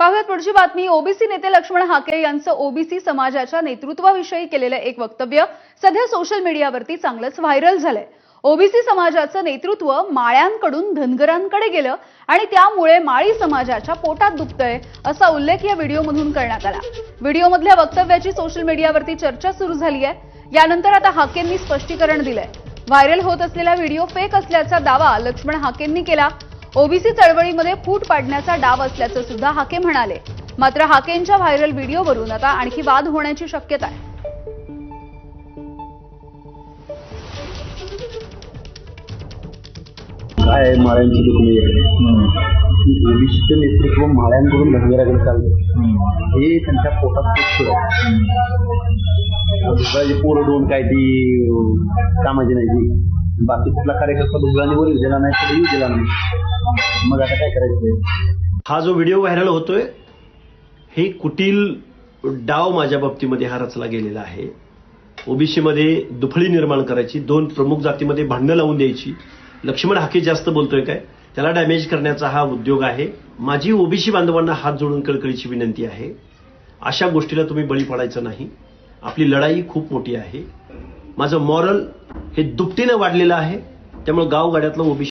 पाहुयात पुढची बातमी. ओबीसी नेते लक्ष्मण हाके यांचं ओबीसी समाजाच्या नेतृत्वाविषयी केलेलं एक वक्तव्य सध्या सोशल मीडियावरती चांगलंच व्हायरल झालंय. ओबीसी समाजाचं नेतृत्व माळ्यांकडून धनगरांकडे गेलं आणि त्यामुळे माळी समाजाच्या पोटात दुखतंय असा उल्लेख या व्हिडिओमधून करण्यात आला. व्हिडिओमधल्या वक्तव्याची सोशल मीडियावरती चर्चा सुरू झाली आहे. यानंतर आता हाकेंनी स्पष्टीकरण दिलंय. व्हायरल होत असलेला व्हिडिओ फेक असल्याचा दावा लक्ष्मण हाकेंनी केला. ओबीसी चळवळीमध्ये फूट पाडण्याचा डाव असल्याचं सुद्धा हाके म्हणाले. मात्र हाकेंच्या व्हायरल व्हिडिओवरून आता आणखी वाद होण्याची शक्यता आहे. काय माळ्यांची दुखणी? आहे ओबीसीचं नेतृत्व माळ्यांकडून धनगराकडे चाललं हे त्यांच्या पोटात. दुसऱ्याची पोरं दोन काय ती कामाची नाही ती. बाकी कुठला कार्यकर्ता दुसऱ्याने वर दिला नाही तर येऊ दिला नाही. मग आता काय करायचं हा जो व्हिडिओ व्हायरल होतोय हे कुटील डाव माझ्या बाबतीमध्ये हा रचला गेलेला आहे. ओबीसी मध्ये दुफळी निर्माण करायची दोन प्रमुख जातीमध्ये भांडणं लावून द्यायची. लक्ष्मण हाके जास्त बोलतोय काय? त्याला डॅमेज करण्याचा हा उद्योग आहे. माझी ओबीसी बांधवांना हात जोडून कळकळीची विनंती आहे. अशा गोष्टीला तुम्ही बळी पडायचं नाही. आपली लढाई खूप मोठी आहे. माझं मॉरल हे दुपटीनं वाढलेलं आहे त्यामुळे गावगाड्यातलं ओबीसी